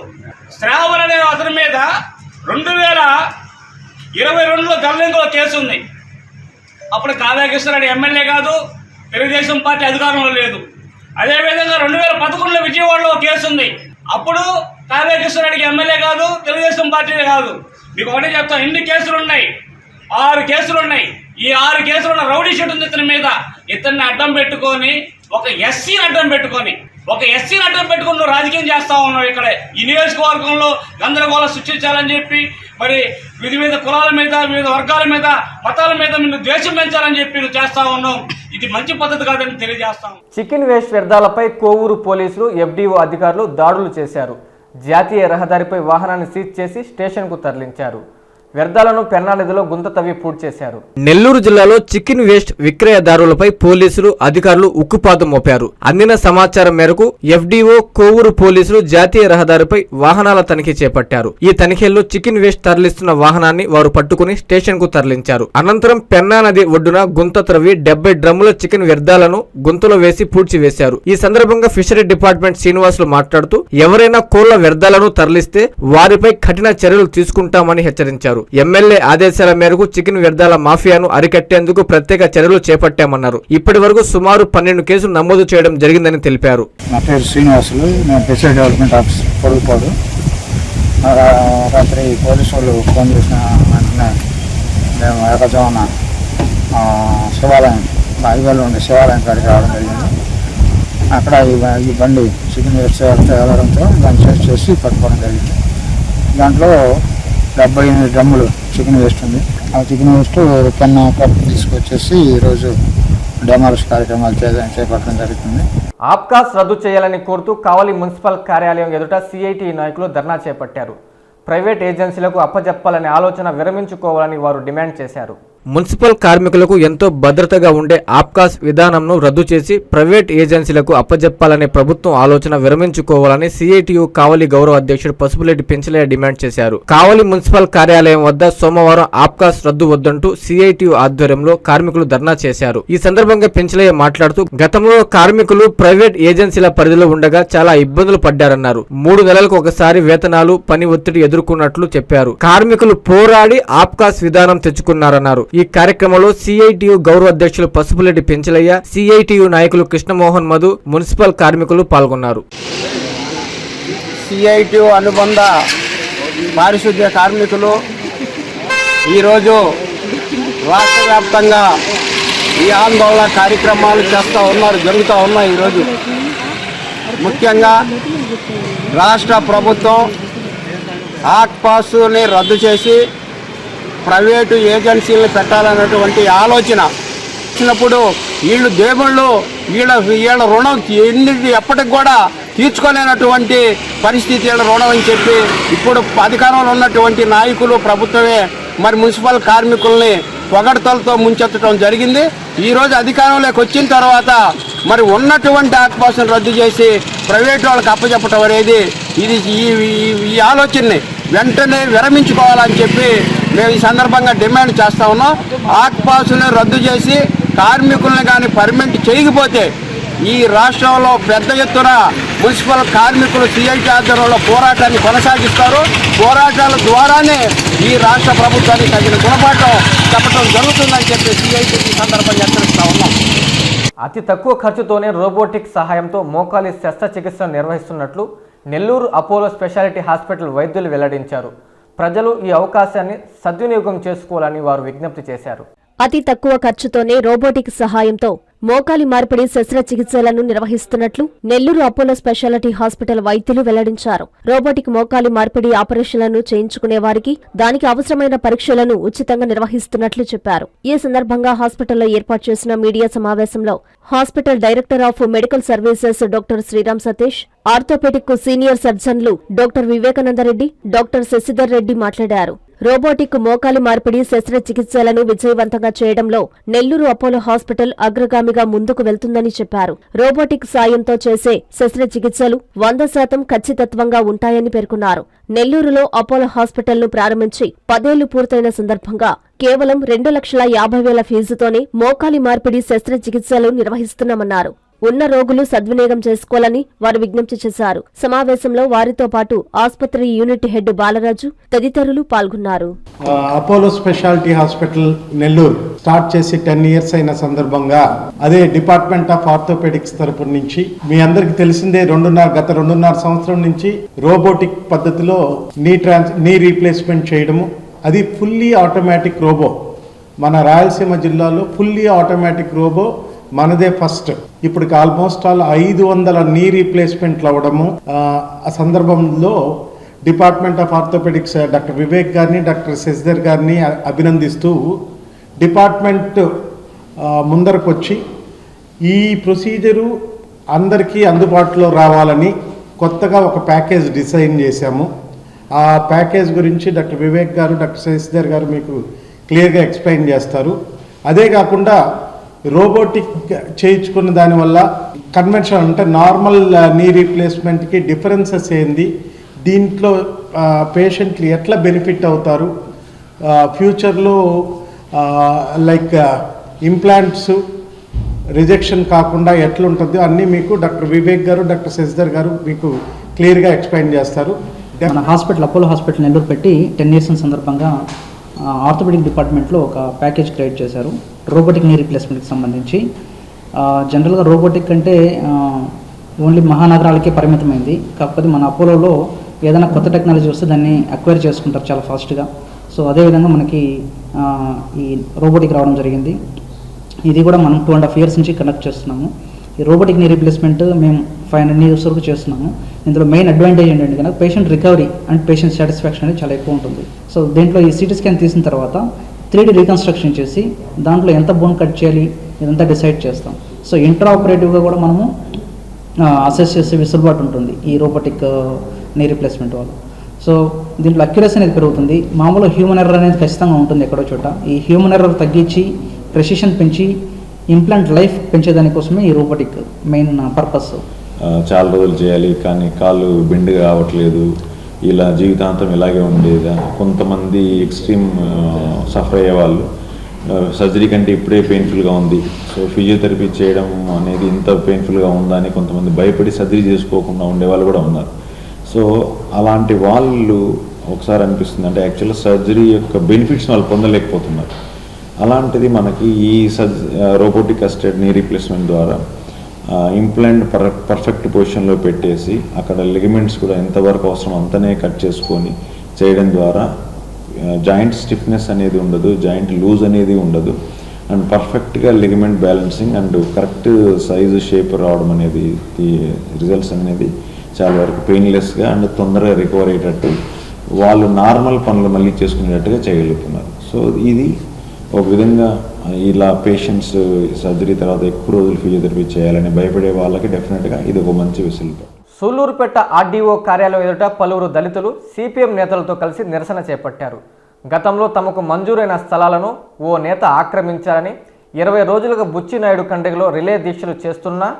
శ్రావణ్ అనే అతని మీద రెండు వేల ఇరవై రెండులో గల్లింగులో కేసు ఉంది. అప్పుడు కావ్యకృష్ణారెడ్డి ఎమ్మెల్యే కాదు తెలుగుదేశం పార్టీ అధికారంలో లేదు. అదేవిధంగా రెండు వేల పదకొండులో విజయవాడలో కేసు ఉంది. అప్పుడు కావ్యకృష్ణారెడ్డికి ఎమ్మెల్యే కాదు తెలుగుదేశం పార్టీ కాదు. మీకు ఒకటే చెప్తాను ఎన్ని కేసులు ఉన్నాయి? ఆరు కేసులు ఉన్నాయి. ఈ ఆరు కేసులు ఉన్న రౌడీ షీట్ ఉంది ఇతని మీద. ఇతన్ని అడ్డం పెట్టుకొని ఒక ఎస్సీని అడ్డం పెట్టుకొని ఒక ఎస్సీని అడ్డం పెట్టుకుని నువ్వు రాజకీయం చేస్తా ఉన్నావు ఇక్కడ. ఈ నియోజకవర్గంలో గందరగోళం సృష్టించాలని చెప్పి మరి వివిధ వివిధ కులాల మీద వివిధ వర్గాల మీద మతాల మీద నిన్ను ద్వేషం పెంచాలని చెప్పి నువ్వు చేస్తా ఉన్నావు. ఇది మంచి పద్ధతి కాదని తెలియజేస్తాం చికెన్ వేస్ట్ వ్యర్థాలపై కోవూరు పోలీసులు ఎఫ్డీఓ అధికారులు దాడులు చేశారు. జాతీయ రహదారిపై వాహనాన్ని సీజ్ చేసి స్టేషన్కు తరలించారు. వ్యర్థాలను పెన్నా నదిలో గుంత తవ్వి పూర్తి చేశారు. నెల్లూరు జిల్లాలో చికెన్ వేస్ట్ విక్రయదారులపై పోలీసులు అధికారులు ఉక్కుపాదం మోపారు. అందిన సమాచారం మేరకు ఎఫ్డీఓ కోవూరు పోలీసులు జాతీయ రహదారిపై వాహనాల తనిఖీ చేపట్టారు. ఈ తనిఖీల్లో చికెన్ వేస్ట్ తరలిస్తున్న వాహనాన్ని వారు పట్టుకుని స్టేషన్కు తరలించారు. అనంతరం పెన్నా నది ఒడ్డున గుంత త్రవ్వి డెబ్బై డ్రమ్ముల చికెన్ వ్యర్థాలను గుంతలో వేసి పూడ్చివేశారు ఈ సందర్భంగా ఫిషరీ డిపార్ట్మెంట్ శ్రీనివాసులు మాట్లాడుతూ ఎవరైనా కోళ్ళ వ్యర్థాలను తరలిస్తే వారిపై కఠిన చర్యలు తీసుకుంటామని హెచ్చరించారు. ఎమ్మెల్యే ఆదేశాల మేరకు చికెన్ వ్యర్థాల మాఫియాను అరికట్టేందుకు ప్రత్యేక చర్యలు చేపట్టామన్నారు. ఇప్పటి వరకు సుమారు పన్నెండు కేసులు నమోదు చేయడం జరిగిందని తెలిపారు. నా పేరు శ్రీనివాసులు. నేను ఫిషరీ డెవలప్మెంట్ ఆఫీస్ పొడుగుపాడు రాత్రి పోలీసు వాళ్ళు ఫోన్ చేసిన వెంటనే మేము ఏకజామున శివాలయం హైవేలో ఉండే శివాలయం కాడికి రావడం జరిగింది. అక్కడ ఈ బండి చికెన్ వ్యర్థాలతో వెళ్ళడంతో దాన్ని చెక్ చేసి పట్టుకోవడం జరిగింది. దాంట్లో డెబ్బై ఎనిమిది డ్రమ్ములు చికెన్ వేస్ట్ ఉంది. ఆ చికెన్ వేస్ట్ పెన్నా కప్ తీసుకొచ్చేసి ఈరోజు డెమాలిష్ కార్యక్రమాలు చేపట్టడం జరుగుతుంది. ఆప్కాస్ రద్దు చేయాలని కోరుతూ కావలి మున్సిపల్ కార్యాలయం ఎదుట సిఐటి నాయకులు ధర్నా చేపట్టారు. ప్రైవేట్ ఏజెన్సీలకు అప్పజెప్పాలనే ఆలోచన విరమించుకోవాలని వారు డిమాండ్ చేశారు. మున్సిపల్ కార్మికులకు ఎంతో భద్రతగా ఉండే ఆప్కాస్ విధానంను రద్దు చేసి ప్రైవేట్ ఏజెన్సీలకు అప్పజెప్పాలనే ప్రభుత్వం ఆలోచన విరమించుకోవాలని సిఐటియు కావలి గౌరవ అధ్యక్షుడు పసుపులెడ్డి పెంచలయ్య డిమాండ్ చేశారు. కావలి మున్సిపల్ కార్యాలయం వద్ద సోమవారం ఆప్కాస్ రద్దు వద్దంటూ సిఐటియు ఆధ్వర్యంలో కార్మికులు ధర్నా చేశారు. ఈ సందర్భంగా పెంచలయ్య మాట్లాడుతూ గతంలో కార్మికులు ప్రైవేట్ ఏజెన్సీల పరిధిలో ఉండగా చాలా ఇబ్బందులు పడ్డారన్నారు. మూడు నెలలకు ఒకసారి వేతనాలు పని ఒత్తిడి ఎదుర్కొన్నట్లు చెప్పారు. కార్మికులు పోరాడి ఆప్కాస్ విధానం తెచ్చుకున్నారన్నారు. ఈ కార్యక్రమంలో సిఐటియు గౌరవ అధ్యక్షులు పసుపులెడ్డి పెంచలయ్య సిఐటియు నాయకులు కృష్ణమోహన్ మధు మున్సిపల్ కార్మికులు పాల్గొన్నారు. సిఐటియు అనుబంధ పారిశుద్ధ్య కార్మికులు ఈరోజు రాష్ట్ర వ్యాప్తంగా ఈ ఆందోళన కార్యక్రమాలు చేస్తూ ఉన్నారు జరుగుతూ ఉన్నాయి ఈరోజు. ముఖ్యంగా రాష్ట్ర ప్రభుత్వం ఆక్ పాస్ని రద్దు చేసి ప్రైవేటు ఏజెన్సీలను పెట్టాలన్నటువంటి ఆలోచన వచ్చినప్పుడు వీళ్ళు దేవుళ్ళు వీళ్ళ వీళ్ళ రుణం ఎన్ని ఎప్పటికి కూడా తీర్చుకోలేనటువంటి పరిస్థితి వీళ్ళ రుణం అని చెప్పి ఇప్పుడు అధికారంలో ఉన్నటువంటి నాయకులు ప్రభుత్వమే మరి మున్సిపల్ కార్మికుల్ని పొగడతలతో ముంచెత్తడం జరిగింది. ఈరోజు అధికారంలోకి వచ్చిన తర్వాత మరి ఉన్నటువంటి ఆక్పాసును రద్దు చేసి ప్రైవేట్ వాళ్ళకి అప్పచెప్పటం అనేది ఇది ఈ ఈ ఆలోచనని. వెంటనే విరమించుకోవాలని చెప్పి మేము ఈ సందర్భంగా డిమాండ్ చేస్తా ఉన్నాం. ఆక్పాసులను రద్దు చేసి కార్మికులను కానీ పర్మిట్ చేయకపోతే ఈ రాష్ట్రంలో పెద్ద ఎత్తున మున్సిపల్ కార్మికులు సిఐటి ఆధ్వర్యంలో పోరాటాన్ని కొనసాగిస్తారు. పోరాటాల ద్వారానే ఈ రాష్ట్ర ప్రభుత్వానికి తగిన గుణపాఠం చెప్పడం జరుగుతుందని చెప్పి సిఐటి ఈ సందర్భంగా హెచ్చరిస్తా ఉన్నాం. అతి తక్కువ ఖర్చుతోనే రోబోటిక్ సహాయంతో మోకాలి శస్త్రచికిత్సను నిర్వహిస్తున్నట్లు నెల్లూరు అపోలో స్పెషాలిటీ హాస్పిటల్ వైద్యులు వెల్లడించారు. ప్రజలు ఈ అవకాశాన్ని సద్వినియోగం చేసుకోవాలని వారు విజ్ఞప్తి చేశారు. అతి తక్కువ ఖర్చుతోనే రోబోటిక్ సహాయంతో మోకాలి మార్పిడి శస్త్రచికిత్సలను నిర్వహిస్తున్నట్లు నెల్లూరు అపోలో స్పెషాలిటీ హాస్పిటల్ వైద్యులు వెల్లడించారు. రోబోటిక్ మోకాలి మార్పిడి ఆపరేషన్లను చేయించుకునే వారికి దానికి అవసరమైన పరీక్షలను ఉచితంగా నిర్వహిస్తున్నట్లు చెప్పారు. ఈ సందర్భంగా హాస్పిటల్లో ఏర్పాటు చేసిన మీడియా సమావేశంలో hospital director of medical services doctor Sriram Satish orthopaedic senior సర్జన్లు doctor Vivekanandareddy doctor Sasidhar Reddy మాట్లాడారు. రోబోటిక్ మోకాలి మార్పిడి శస్త్రచికిత్సలను విజయవంతంగా చేయడంలో నెల్లూరు అపోలో హాస్పిటల్ అగ్రగామిగా ముందుకు వెళ్తుందని చెప్పారు. రోబోటిక్ సాయంతో చేసే శస్త్రచికిత్సలు వంద శాతం ఖచ్చితత్వంగా ఉంటాయని పేర్కొన్నారు. నెల్లూరులో అపోలో హాస్పిటల్ను ప్రారంభించి పదేళ్ళు పూర్తయిన సందర్భంగా కేవలం రెండు లక్షల యాభై వేల ఫీజుతోనే మోకాలి మార్పిడి శస్త్రచికిత్సలు నిర్వహిస్తున్నామన్నారు. ఉన్న రోగులు సద్వినియోగం చేసుకోవాలని వారు విజ్ఞప్తి చేశారు. సమావేశంలో వారితో పాటు ఆసుపత్రి యూనిట్ హెడ్ బాలరాజు తదితరులు పాల్గొన్నారు. Apollo speciality hospital Nellore start చేసి టెన్ ఇయర్స్ అయిన సందర్భంగా అదే డిపార్ట్మెంట్ ఆఫ్ ఆర్థోపెడిక్స్ తరపు నుంచి మీ అందరికి తెలిసిందే రెండున్నర గత రెండున్నర సంవత్సరం నుంచి రోబోటిక్ పద్ధతిలో నీ ట్రాన్స్ నీ రీప్లేస్మెంట్ చేయడము. అది ఫుల్లీ ఆటోమేటిక్ రోబో. మన రాయలసీమ జిల్లాలో ఫుల్లీ ఆటోమేటిక్ రోబో మనదే ఫస్ట్. ఇప్పుడు ఆల్మోస్ట్ ఆల్ ఐదు వందల నీ రీప్లేస్మెంట్లు అవ్వడము ఆ, సందర్భంలో department of orthopaedics doctor Vivek గారిని డాక్టర్ శశిధర్ గారిని అభినందిస్తూ డిపార్ట్మెంట్ ముందరకొచ్చి ఈ ప్రొసీజరు అందరికీ అందుబాటులో రావాలని కొత్తగా ఒక ప్యాకేజ్ డిజైన్ చేశాము. ఆ ప్యాకేజ్ గురించి డాక్టర్ వివేక్ గారు డాక్టర్ శశిధర్ గారు మీకు క్లియర్గా ఎక్స్ప్లెయిన్ చేస్తారు. అదే కాకుండా రోబోటిక్ చేయించుకున్న దానివల్ల కన్వెన్షన్ అంటే నార్మల్ నీ రీప్లేస్మెంట్కి డిఫరెన్సెస్ ఏంది? దీంట్లో uh, పేషెంట్లు ఎట్లా బెనిఫిట్ అవుతారు? ఫ్యూచర్లో లైక్ ఇంప్లాంట్స్ రిజెక్షన్ కాకుండా ఎట్లుంటుందో? అన్నీ మీకు డాక్టర్ వివేక్ గారు డాక్టర్ శశిధర్ గారు మీకు క్లియర్గా ఎక్స్ప్లెయిన్ చేస్తారు. మన హాస్పిటల్ అపోలో హాస్పిటల్ నెల్లూరు పెట్టి టెన్ ఇయర్స్ సందర్భంగా ఆర్థోపెడిక్ డిపార్ట్మెంట్లో ఒక ప్యాకేజ్ క్రియేట్ చేశారు రోబోటిక్ నీ రీప్లేస్మెంట్కి సంబంధించి. జనరల్గా రోబోటిక్ అంటే ఓన్లీ మహానగరాలకే పరిమితమైంది. కాకపోతే మన అపోలోలో ఏదైనా కొత్త టెక్నాలజీ వస్తే దాన్ని అక్వైర్ చేసుకుంటారు చాలా ఫాస్ట్గా. సో అదేవిధంగా మనకి ఈ రోబోటిక్ రావడం జరిగింది. ఇది కూడా మనం టూ అండ్ హాఫ్ ఇయర్స్ నుంచి కండక్ట్ చేస్తున్నాము. ఈ రోబోటిక్ నీ రీప్లేస్మెంట్ మేము ఫైవ్ హండ్రెడ్ ఇయర్స్ వరకు చేస్తున్నాము. ఇందులో మెయిన్ అడ్వాంటేజ్ ఏంటంటే కనుక patient recovery and patient satisfaction అనేది చాలా ఎక్కువ ఉంటుంది. సో దీంట్లో ఈ సిటీ స్కాన్ తీసిన తర్వాత త్రీ డీ రీకన్స్ట్రక్షన్ చేసి దాంట్లో ఎంత బోన్ కట్ చేయాలి ఇదంతా డిసైడ్ చేస్తాం. సో ఇంటర్ ఆపరేటివ్గా కూడా మనము అసెస్ చేసే వెసులుబాటు ఉంటుంది ఈ రోబోటిక్ నీ రీప్లేస్మెంట్ వల్ల. సో దీంట్లో అక్యురసీ అనేది పెరుగుతుంది. మామూలు హ్యూమన్ ఎర్రర్ అనేది ఖచ్చితంగా ఉంటుంది ఎక్కడో చోట. ఈ హ్యూమన్ ఎర్రర్ తగ్గించి ప్రెసిషన్ పెంచి ఇంప్లాంట్ లైఫ్ పెంచేదానికోసమే ఈ రోబోటిక్ మెయిన్ పర్పస్ చాలా రోజులు చేయాలి కానీ కాళ్ళు బెండ్ కావట్లేదు. ఇలా జీవితాంతం ఇలాగే ఉండేది కొంతమంది ఎక్స్ట్రీమ్ సఫర్ అయ్యే వాళ్ళు సర్జరీ కంటే ఇప్పుడే పెయిన్ఫుల్గా ఉంది. సో ఫిజియోథెరపీ చేయడం అనేది ఇంత పెయిన్ఫుల్గా ఉందా అని కొంతమంది భయపడి సర్జరీ చేసుకోకుండా ఉండే వాళ్ళు కూడా ఉన్నారు. సో అలాంటి వాళ్ళు ఒకసారి అనిపిస్తుంది. అంటే యాక్చువల్గా సర్జరీ యొక్క బెనిఫిట్స్ వాళ్ళు పొందలేకపోతున్నారు. అలాంటిది మనకి ఈ సర్జ రోబోటిక్ అస్టెడ్ నీ రీప్లేస్మెంట్ ద్వారా ఇంప్లాంట్ పర్ పర్ఫెక్ట్ పొజిషన్లో పెట్టేసి అక్కడ లిగమెంట్స్ కూడా ఎంతవరకు అవసరం అంతనే కట్ చేసుకొని చేయడం ద్వారా జాయింట్ స్టిఫ్నెస్ అనేది ఉండదు జాయింట్ లూజ్ అనేది ఉండదు. అండ్ పర్ఫెక్ట్గా ligament balancing and correct size shape రావడం అనేది రిజల్ట్స్ అనేది చాలా వరకు పెయిన్లెస్గా అండ్ తొందరగా రికవర్ అయ్యేటట్టు వాళ్ళు నార్మల్ పనులు మళ్ళీ చేసుకునేటట్టుగా చేయగలుగుతున్నారు. సో ఇది ఒక విధంగా ఇలా పేషెంట్స్ సర్జరీ తర్వాత ఎక్కువ రోజులు ఫిజియోథెరపీ చేయాలని భయపడే వాళ్ళకి డెఫినెట్గా ఇది ఒక మంచి వెసులుబాటు. సూళ్ళూరుపేట ఆర్డీఓ కార్యాలయం ఎదుట పలువురు దళితులు సిపిఎం నేతలతో కలిసి నిరసన చేపట్టారు. గతంలో తమకు మంజూరైన స్థలాలను ఓ నేత ఆక్రమించారని ఇరవై రోజులుగా బుచ్చినాయుడు కండ్రిగలో రిలే దీక్షలు చేస్తున్నా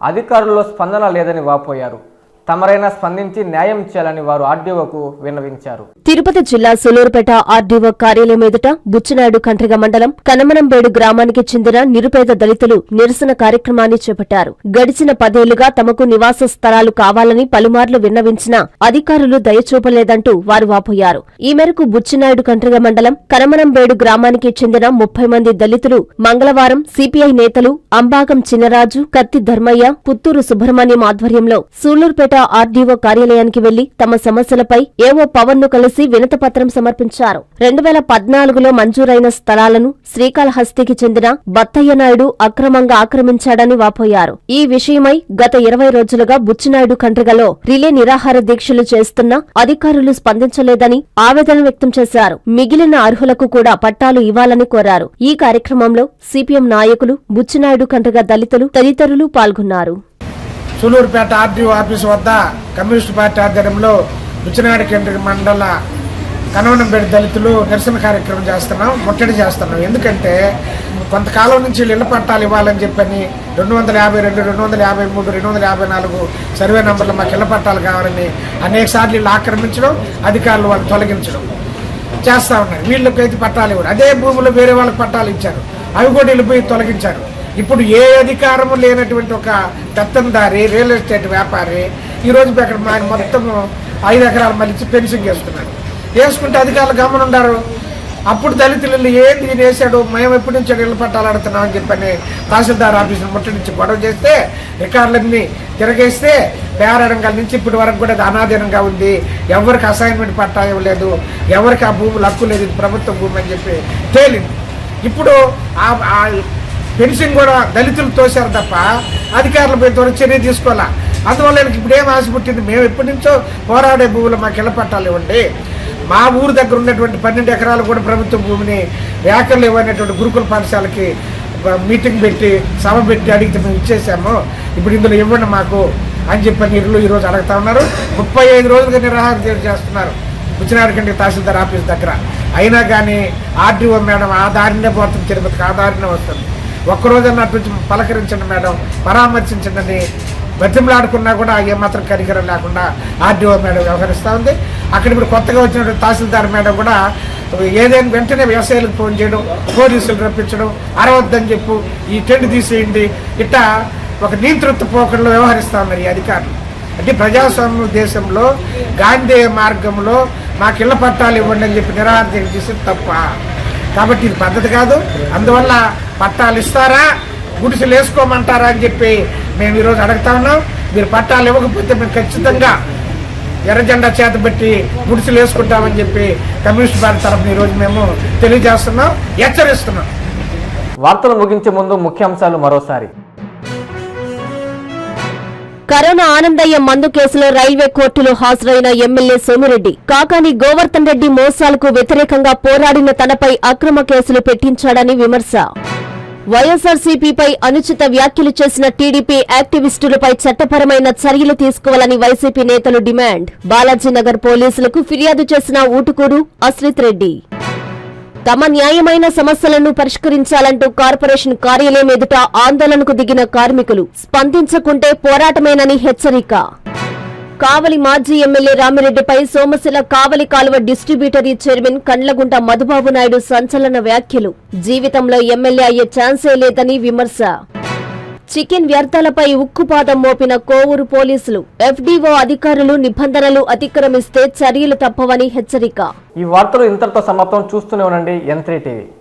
అధికారుల్లో స్పందన లేదని వాపోయారు. తమరైనా స్పందించి న్యాయం చేయాలని వారు ఆర్డీఓకు విన్నవించారు. తిరుపతి జిల్లా సులూరుపేట ఆర్డీఓ కార్యాలయం ఎదుట బుచ్చినాయుడు కంట్రిగ మండలం కనమనంబేడు గ్రామానికి చెందిన నిరుపేద దళితులు నిరసన కార్యక్రమాన్ని చేపట్టారు. గడిచిన పదేళ్ళుగా తమకు నివాస స్థలాలు కావాలని పలుమార్లు విన్నవించినా అధికారులు దయచూపలేదంటూ వారు వాపోయారు. ఈ మేరకు బుచ్చినాయుడు కంట్రిగ మండలం కనమనంబేడు గ్రామానికి చెందిన ముప్పై మంది దళితులు మంగళవారం సిపిఐ నేతలు అంబాగం చినరాజు కత్తి ధర్మయ్య పుత్తూరు సుబ్రహ్మణ్యం ఆధ్వర్యంలో సూళ్ళూరుపేట ఆర్డీఓ కార్యాలయానికి వెళ్ళి తమ సమస్యలపై ఏవో పవన్ను కలిసి వినతపత్రం సమర్పించారు. రెండు వేల పద్నాలుగులో మంజూరైన స్థలాలను శ్రీకాళహస్తికి చెందిన బత్తయ్య నాయుడు అక్రమంగా ఆక్రమించాడని వాపోయారు. ఈ విషయమై గత ఇరవై రోజులుగా బుచ్చినాయుడు కండ్రిగలో రిలే నిరాహార దీక్షలు చేస్తున్నా అధికారులు స్పందించలేదని ఆవేదన వ్యక్తం చేశారు. మిగిలిన అర్హులకు కూడా పట్టాలు ఇవ్వాలని కోరారు. ఈ కార్యక్రమంలో సిపిఎం నాయకులు బుచ్చినాయుడు కండ్రిగ దళితులు తదితరులు పాల్గొన్నారు. సూలూరుపేట ఆర్డీఓ ఆఫీస్ వద్ద కమ్యూనిస్ట్ పార్టీ ఆధ్వర్యంలో బుచ్చినాయుడు కేంద్ర మండల కనవనంపేట దళితులు నిరసన కార్యక్రమం చేస్తున్నాం ముట్టడి చేస్తున్నాం. ఎందుకంటే కొంతకాలం నుంచి ఇళ్ళ పట్టాలు ఇవ్వాలని చెప్పని రెండు వందల యాభై రెండు రెండు వందల యాభై మూడు రెండు వందల యాభై నాలుగు సర్వే నెంబర్లు మాకు ఇళ్ళ పట్టాలు కావాలని అనేక సార్లు వీళ్ళు ఆక్రమించడం అధికారులు వాళ్ళు తొలగించడం చేస్తా ఉన్నారు. వీళ్ళకైతే పట్టాలు ఇవ్వరు. అదే భూములు వేరే వాళ్ళకి పట్టాలు ఇచ్చారు. అవి కూడా వెళ్ళిపోయి తొలగించారు. ఇప్పుడు ఏ అధికారము లేనటువంటి ఒక దత్తందారి రియల్ ఎస్టేట్ వ్యాపారి ఈరోజు అక్కడ మా మొత్తం ఐదు ఎకరాలు మళ్ళీ పెన్షన్ చేస్తున్నారు వేసుకుంటే అధికారులు గమనుండారు అప్పుడు దళితులు ఏంది ఈయన వేసాడు మేము ఎప్పటి నుంచి ఇళ్ళ పట్టాలడుతున్నాం అని చెప్పని తహసీల్దార్ ఆఫీసును ముట్టడించి గొడవ చేస్తే రికార్డులన్నీ తిరగేస్తే పేరంగాల నుంచి ఇప్పటి వరకు కూడా అది అనాధీనంగా ఉంది. ఎవరికి అసైన్మెంట్ పట్టా ఇవ్వలేదు. ఎవరికి ఆ భూములు హక్కు లేదు. ఇది ప్రభుత్వ భూమి అని చెప్పి తేలింది. ఇప్పుడు ఆ పెన్షన్ కూడా దళితులు తోశారు తప్ప అధికారులపై త్వర చర్య తీసుకోవాలా? అందువల్ల వీళ్ళకి ఇప్పుడు ఏం ఆశ పుట్టింది? మేము ఎప్పటి నుంచో పోరాడే భూములు మాకు ఇళ్ళ పట్టాలు ఇవ్వండి. మా ఊరు దగ్గర ఉన్నటువంటి పన్నెండు ఎకరాలు కూడా ప్రభుత్వ భూమిని వ్యాఖ్యలు ఇవ్వనటువంటి గురుకుల పాఠశాలకి మీటింగ్ పెట్టి సభ పెట్టి అడిగితే మేము ఇచ్చేసాము. ఇప్పుడు ఇందులో ఇవ్వండి మాకు అని చెప్పి ఇరులు ఈరోజు అడుగుతా ఉన్నారు. ముప్పై ఐదు రోజులుగా నిరాహార దీక్ష చేస్తున్నారు. ఉచ్చినాడికండి తహసీల్దార్ ఆఫీస్ దగ్గర. అయినా కానీ ఆర్డీఓ మేడం ఆ దారినే పోతుంది తిరుపతికి ఆ దారినే వస్తుంది. ఒక్కరోజన్నా అటు పలకరించండి మేడం పరామర్శించండి. బతిమలాడుకున్నా కూడా ఏమాత్రం కరికరం లేకుండా ఆర్డీఓ మేడం వ్యవహరిస్తూ ఉంది. అక్కడ ఇప్పుడు కొత్తగా వచ్చినటువంటి తహసీల్దార్ మేడం కూడా ఏదైనా వెంటనే వ్యవసాయాలకు ఫోన్ చేయడం పోలీసులు రప్పించడం అరవద్దని చెప్పు ఈ టెండ్ తీసేయండి. ఇట్టా ఒక నియంతృత్వ పోకడలో వ్యవహరిస్తూ ఉన్నారు ఈ అధికారులు. అంటే ప్రజాస్వామ్య దేశంలో గాంధీ మార్గంలో మాకు ఇళ్ళ పట్టాలు ఇవ్వండి అని చెప్పి నిరాహారం చేసి తప్ప. కాబట్టి ఇది పద్ధతి కాదు. అందువల్ల పట్టాలు ఇస్తారా? గుడిసెలు వేసుకోమంటారా అని చెప్పి మేము ఈరోజు అడుగుతా ఉన్నాం. మీరు పట్టాలు ఇవ్వకపోతే మేము ఖచ్చితంగా ఎర్రజెండా చేత పెట్టి గుడిసెలు వేసుకుంటామని చెప్పి కమ్యూనిస్ట్ పార్టీ తరఫున ఈరోజు మేము తెలియజేస్తున్నాం హెచ్చరిస్తున్నాం. వార్తలు ముగించే ముందు ముఖ్యాంశాలు మరోసారి. కరోనా ఆనందయ్య మందు కేసులో రైల్వే కోర్టులో హాజరైన ఎమ్మెల్యే సోమిరెడ్డి. కాకాని గోవర్ధన్ రెడ్డి మోసాలకు వ్యతిరేకంగా పోరాడిన తనపై అక్రమ కేసులు పెట్టించాడని విమర్శ. వైఎస్ఆర్సీపీపై అనుచిత వ్యాఖ్యలు చేసిన టీడీపీ యాక్టివిస్టులపై చట్టపరమైన చర్యలు తీసుకోవాలని వైసీపీ నేతలు డిమాండ్. బాలాజీనగర్ పోలీసులకు ఫిర్యాదు చేసిన ఊటుకూరు అశ్రిత్ రెడ్డి. తమ న్యాయమైన సమస్యలను పరిష్కరించాలంటూ కార్పొరేషన్ కార్యాలయం ఎదుట ఆందోళనకు దిగిన కార్మికులు స్పందించకుంటే పోరాటమేనని హెచ్చరిక. కావలి మాజీ ఎమ్మెల్యే రామిరెడ్డిపై సోమశిల కావలి కాలువ డిస్ట్రిబ్యూటరీ చైర్మన్ కండ్లగుంట మధుబాబు నాయుడు సంచలన వ్యాఖ్యలు. జీవితంలో ఎమ్మెల్యే అయ్యే ఛాన్సే లేదని విమర్శ. చికెన్ వ్యర్థాలపై ఉక్కుపాదం మోపిన కోవూరు పోలీసులు ఎఫ్డీఓ అధికారులు నిబంధనలు అతిక్రమిస్తే చర్యలు తప్పవని హెచ్చరిక. ఈ వార్తలు ఇంతటితో సమాప్తం. చూస్తూనే ఉండండి ఎన్ టీవీ